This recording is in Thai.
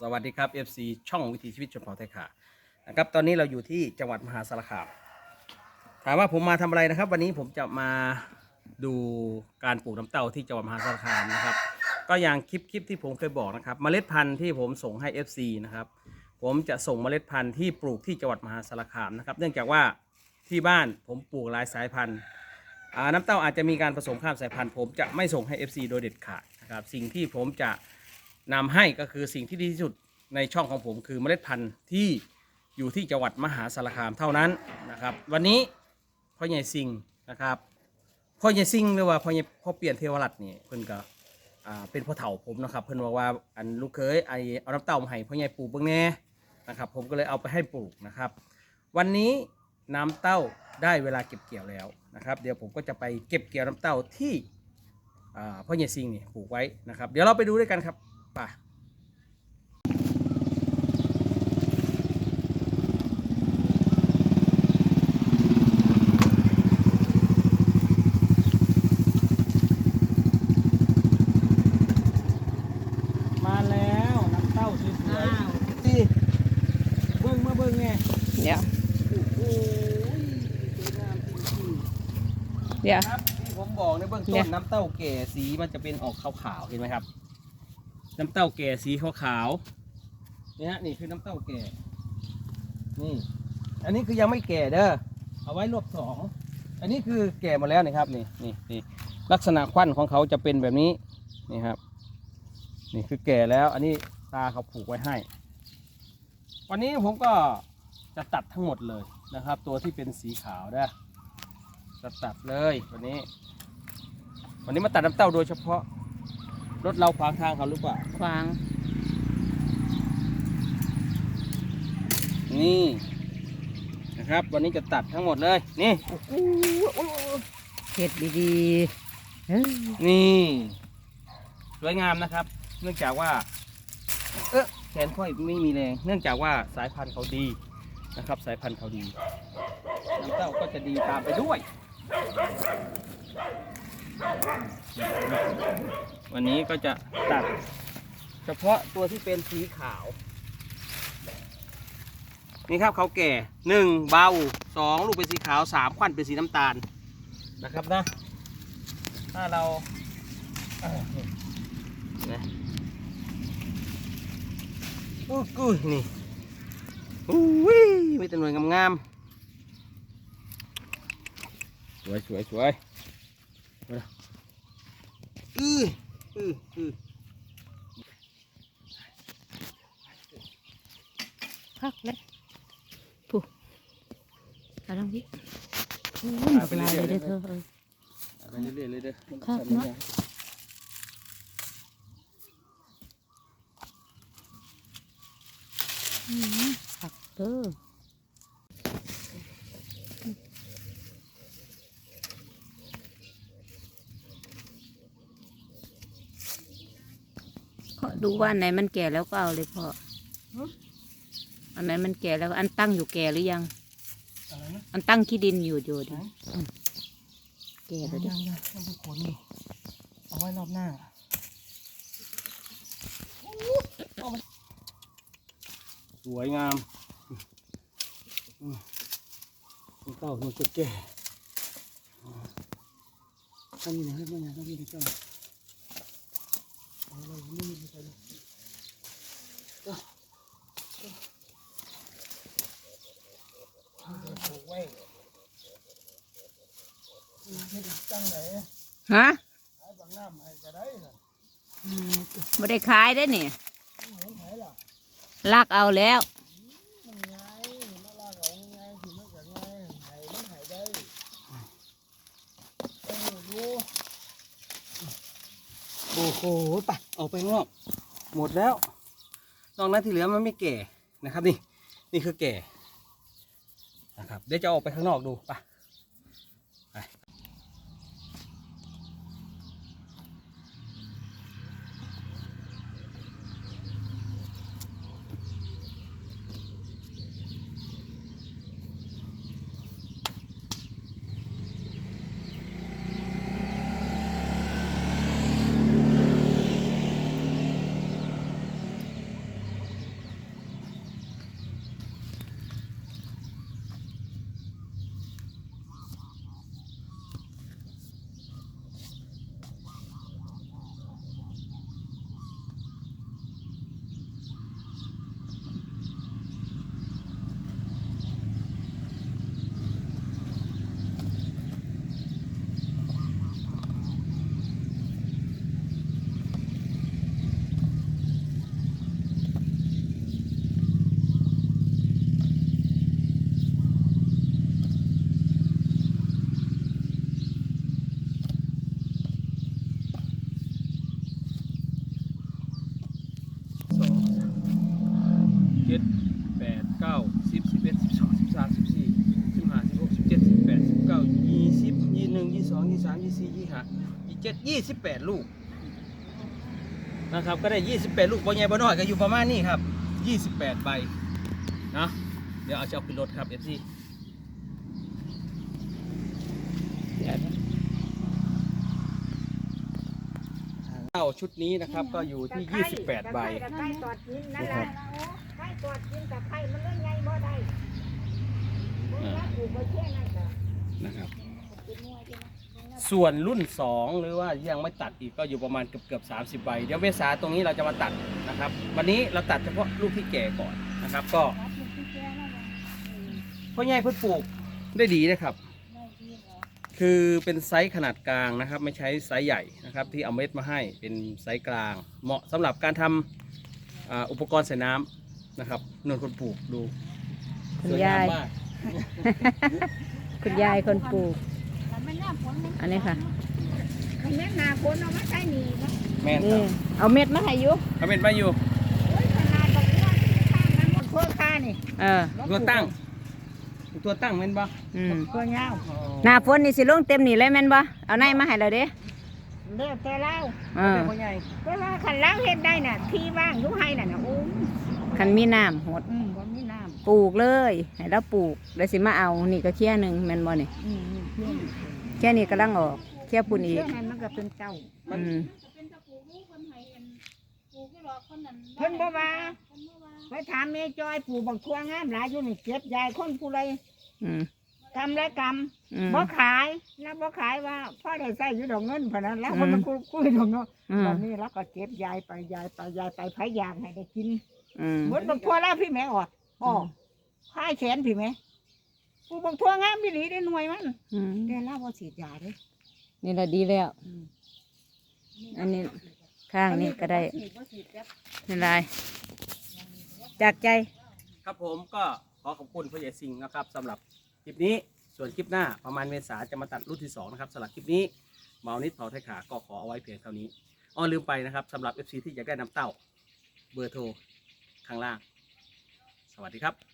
สวัสดีครับ FC ช่องวิถีชีวิตชนเผ่าไทยขานะครับตอนนี้เราอยู่ที่จังหวัดมหาสารคามถามว่าผมมาทำอะไรนะครับ วันนี้ผมจะมาดูการปลูกน้ำเต้าที่จังหวัดมหาสารคามนะครับ ก็อย่างคลิปคลิปที่ผมเคยบอกนะครับเมล็ดพันธุ์ที่ผมส่งให้ FC นะครับผมจะส่งเมล็ดพันธุ์ที่ปลูกที่จังหวัดมหาสารคามนะครับ เนื่องจากว่าที่บ้านผมปลูกหลายสายพันธุ์น้ำเต้าอาจจะมีการผสมข้ามสายพันธุ์ ผมจะไม่ส่งให้ FC โดยเด็ดขาดนะครับสิ่งที่ผมจะ นำให้ก็คือสิ่งที่ดีที่สุดในช่องของผมคือเมล็ดพันธุ์ที่อยู่ที่จังหวัดมหาสารคามเท่านั้นนะครับ วันนี้พ่อใหญ่สิงนะครับพ่อใหญ่สิงหรือว่าพ่อใหญ่พ่อเปลี่ยนเทวรัตน์นี่เพิ่นก็อ่าเป็นพ่อเฒ่าผมนะครับ เพิ่นบอกว่าอันลูกเคยไอเอาน้ำเต้ามาให้พ่อใหญ่ปลูกเบิ่งแน่นะครับ ผมก็เลยเอาไปให้ปลูกนะครับ วันนี้น้ำเต้าได้เวลาเก็บเกี่ยวแล้วนะครับ เดี๋ยวผมก็จะไปเก็บเกี่ยวน้ำเต้าที่อ่าพ่อเยซิงนี่ปลูกไว้นะครับ เดี๋ยวเราไปดูด้วยกันครับ ไป่ะมาแล้วน้ำเต้าสวยๆสิเบิ้งมาเบิ้งไงเดี๋ยวโอ้โหสวยงามจริงๆเดี๋ยวครับที่ผมบอกในเบื้องเนี่ต้นยน้ำเต้าแก่สีมันจะเป็นออกขาวๆเห็นไหมครับ น้ำเต้าแก่สีขาวๆนี่ฮะนี่คือน้ำเต้าแก่ นี่ อันนี้คือยังไม่แก่เด้อ เอาไว้รอบสอง อันนี้คือแก่หมดแล้วนี่ครับนี่นี่นี่ลักษณะควันของเขาจะเป็นแบบนี้ นี่ครับ นี่คือแก่แล้ว อันนี้ตาเขาผูกไว้ให้ วันนี้ผมก็จะตัดทั้งหมดเลยนะครับ ตัวที่เป็นสีขาวเด้อจะตัดเลยวันนี้ วันนี้มาตัดน้ำเต้าโดยเฉพาะ รถเราขวางทางเขาหรือเปล่าควาง นี่นะครับ วันนี้จะตัดทั้งหมดเลย นี่โอ้โหโอ้โหเห็ดดีๆเฮ้ยนี่สวยงามนะครับ เนื่องจากว่า เออแขนค่อยไม่มีแรง เนื่องจากว่าสายพันธุ์เขาดีนะครับ สายพันธุ์เขาดีน้ำเต้าก็จะดีตามไปด้วย วันนี้ก็จะตัดเฉพาะตัวที่เป็นสีขาว นี่ครับเขาแก่หนึ่งเบาสองลูกเป็นสีขาวสามควันเป็นสีน้ำตาลนะครับนะ ถ้าเราเอ่อนี่นะอู้กูนี่อู้วิมีแต่หน่วยงามๆสวยสวยสวย อืออืออือพักแล้วผู้เอาลองดิอุ้ยหมดลายเลยเด้อเธอเออเอาไปเรื่อยๆเลยเด้อครับเนอะอืมผักเด้อ ดูว่าอันไหนมันแก่แล้วก็เอาเลยพ่ออันไหนมันแก่แล้วอันตั้งอยู่แก่หรือยัง อะไรนะอันตั้งขี้ดินอยู่อยู่ดิไหนอืมแก่แล้วดิยังยังต้องไปขนอยู่เอาไว้รอบหน้าสวยงามอืมอืมเต้ามันจะแก่ทำยังไงให้มันทำยังไงกันเอา ฮะไม่ได้ขายได้นี่ลากเอาแล้ว โอ้โหไปออกไปข้างนอกหมดแล้วนอกนั้นที่เหลือมันไม่แก่นะครับนี่นี่คือแก่นะครับเดี๋ยวจะออกไปข้างนอกดูไปะ จ็ดแปดเก้าสิบสิบเอ็ดสิบสองสิบสามสิบสี่สิบห้าสิบหกสิบเจ็ดสิบแปดสิบเก้ายี่สิบยี่หนึ่งยี่สองยี่สามยี่สี่ยี่ห้ายี่เจ็ดยี่สิบแปดลูกนะครับก็ได้ยี่สิบแปดลูกบอลใหญ่บอลน้อยก็อยู่ประมาณนี้ครับยี่สิบแปดใบนะเดี๋ยวเอาจะเอาขึ้นรถครับเอฟซีเต้าชุดนี้นะครับก็อยู่ที่ 28 ใบ ตะไคร้ตอดกินนั่นแหละไข่ตอดกินตะไคร้มันเล่นไงบ่ได้มึงรักกูบ่เชื่อนั่นก็นะครับส่วนรุ่น 2 หรือว่ายังไม่ตัดอีกก็อยู่ประมาณเกือบเกือบๆ30ใบเดี๋ยวเมษาตรงนี้เราจะมาตัดนะครับ วันนี้เราตัดเฉพาะลูกที่แก่ก่อนนะครับ ก็พ่อใหญ่เพิ่นปลูกได้ดีนะครับคือเป็นไซส์ขนาดกลางนะครับ ไม่ใช้ไซส์ใหญ่นะครับ ที่เอาเม็ดมาให้เป็นไซส์กลาง เหมาะสำหรับการทำอ่าอุปกรณ์ใส่น้ำ นะครับนวลคนปลูกดูคุณสวยยางามย มากคุณยายคนปลูก อันนี้ค่ะ คันแม่นหนาคนเอามาใช้หนีเนาะแม่นคนี่รับเอาเม็ดมาให้อยุเขาเป็นมาอยู่โอ้ยขนาดบักม่วงข้างนั้นหมดเพื่อค่านี่เออ ตัวตั้ง ตัวตั้งแม่นปะอืมเพื่อยาวหน้าฝนนี่สิลงเต็มนี่เลยแม่นบ่เอาในมาให้เราเด้เลิกแต่เล่าเออพ่อใหญ่เวลาขันเล่าเฮ็ดได้น่ะ ที่ว่างอยู่ให้น่ะนะโอ้ย คันมีน้ำหดอืมบ่มีน้ปลูกเลยให้เราปลูกแล้วสิมาเอานี่ก็เคี่ยหนึ่งแม่นบ่นี่ำอืมอืมเพื่อนเคี่ยนี่กำลังออกเคี่ยปุ่นอีเพื่กอนนั้นมันก็เป็นเจ้าอืมเพิ่นบ่ว่า ไปถามแม่จอยปู่บักทั่วงามหลายอยู่นี่เก็บยายคนผู้ใดอืมกำไรกำอืมบ่ขายแล้วบ่ขายว่าพ่อได้ใส่อยู่ดอกเงินพะนั้นแล้วอืมคนมาคุยคุยดอกเนาะอืมวันนี้เราก็เก็บยายไปยายไปยายไปไผยางให้ได้กิน อืมเหมือนบักทั่วแล้วพี่แม่ออดอ๋อพายแขนพี่แม่ปู่บักทั่วงามอีหลีได้หน่วยมันอืมแต่เราบ่ฉีดยาเด้นี่แหละดีแล้ว อืมอันนี้ข้างนี้ก็ได้ฉีบ่ฉีดครับนี่ลายจากใจ ครับผมก็ขอขอบคุณพ่อใหญ่สิงห์นะครับสำหรับคลิปนี้ส่วนคลิปหน้าประมาณเมษาจะมาตัดรุ่นที่2นะครับสำหรับคลิปนี้เมานิดเผาไทยขาก็ขอเอาไว้เพียงเท่านี้อ้อลืมไปนะครับสำหรับ FC ที่อยากได้น้ำเต้าเบอร์โทร ข้างล่าง สวัสดีครับ